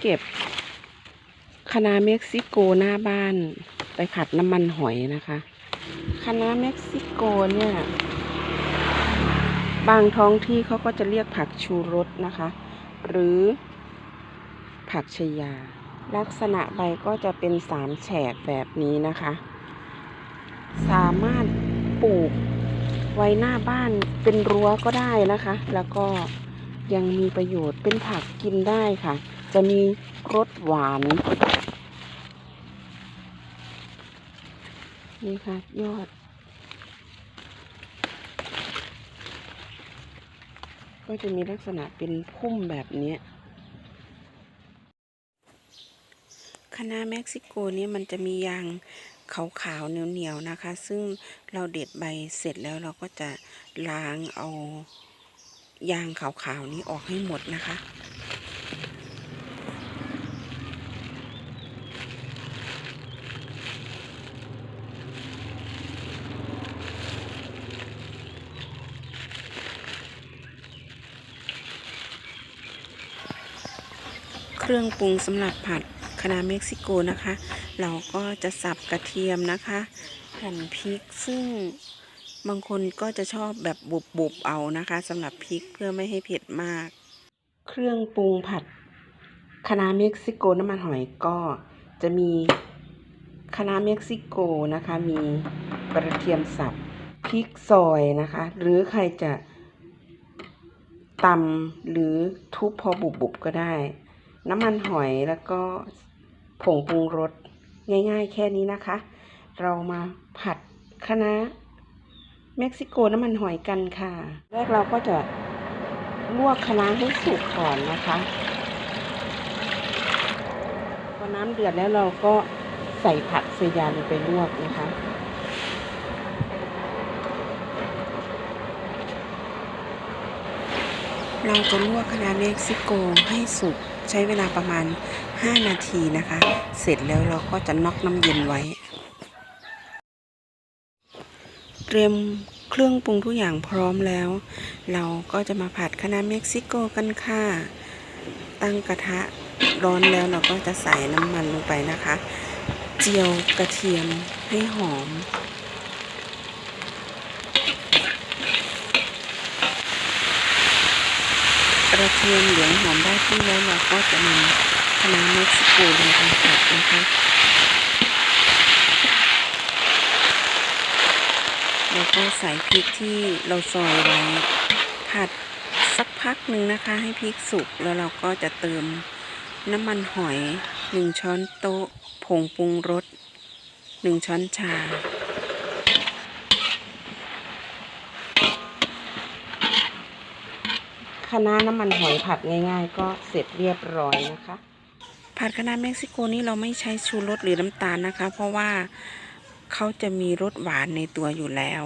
เก็บคะน้าเม็กซิโกหน้าบ้านไปผัดน้ำมันหอยนะคะคะน้าเม็กซิโกเนี่ย บางท้องที่เขาก็จะเรียกผักชูรสนะคะ หรือผักชยา ลักษณะใบก็จะเป็นสามแฉกแบบนี้นะคะ สามารถปลูกไว้หน้าบ้านเป็นรั้วก็ได้นะคะ แล้วก็ ยังมีประโยชน์เป็นผักกินได้ค่ะ จะมีรสหวาน นี่ค่ะ ยอด ก็จะมีลักษณะเป็นพุ่มแบบนี้คณะเม็กซิโกนี้มันจะมียางขาวๆเหนียวๆนะคะ ซึ่งเราเด็ดใบเสร็จแล้วเราก็จะล้างเอา ยางขาวๆนี้ออกให้หมดนะคะ เครื่องปรุงสำหรับผัดคะน้าเม็กซิโกนะคะ เราก็จะสับกระเทียมนะคะ หั่นพริกซึ่ง บางคนก็จะชอบแบบบุบๆเอานะคะสำหรับพริกเพื่อไม่ให้เผ็ดมาก เครื่องปรุงผัดคะน้าเม็กซิโกน้ำมันหอยก็จะมีคะน้าเม็กซิโกนะคะ มีกระเทียมสับพริกซอยนะคะ หรือใครจะตำหรือทุบพอบุบๆก็ได้ น้ำมันหอยแล้วก็ผงปรุงรสง่ายๆแค่นี้นะคะ เรามาผัดคะน้า เม็กซิโกน้ำมันหอยกันค่ะ แรกเราก็จะลวกคะน้าให้สุกก่อนนะคะพอน้ำเดือดแล้วเราก็ใส่ผักเซยาลงไปลวกนะคะเราจะลวกคะน้าเม็กซิโกให้สุกใช้เวลาประมาณ 5 นาทีนะคะ เสร็จแล้วเราก็จะน็อกน้ำเย็นไว้ เตรียมเครื่องปรุงทุกอย่างพร้อมแล้ว เราก็จะมาผัดคะน้าเม็กซิโกกันค่ะ ตั้งกระทะร้อนแล้วเราก็จะใส่น้ำมันลงไปนะคะ เจียวกระเทียมให้หอม กระเทียมเหลืองหอมได้ที่แล้วเราก็จะนำคะน้าเม็กซิโกลงไปผัดนะคะ แล้วก็ใส่พริกที่เราซอยไว้ผัดสักพักหนึ่งนะคะ ให้พริกสุกแล้วเราก็จะเติมน้ำมันหอยหนึ่งช้อนโต๊ะ ผงปรุงรสหนึ่งช้อนชาคะน้าน้ำมันหอยผัดง่าย ๆ ก็เสร็จเรียบร้อยนะคะ ผัดคะน้าเม็กซิโกนี่เราไม่ใช้ชูรสหรือน้ำตาลนะคะ เพราะว่า เขาจะมีรสหวานในตัวอยู่แล้ว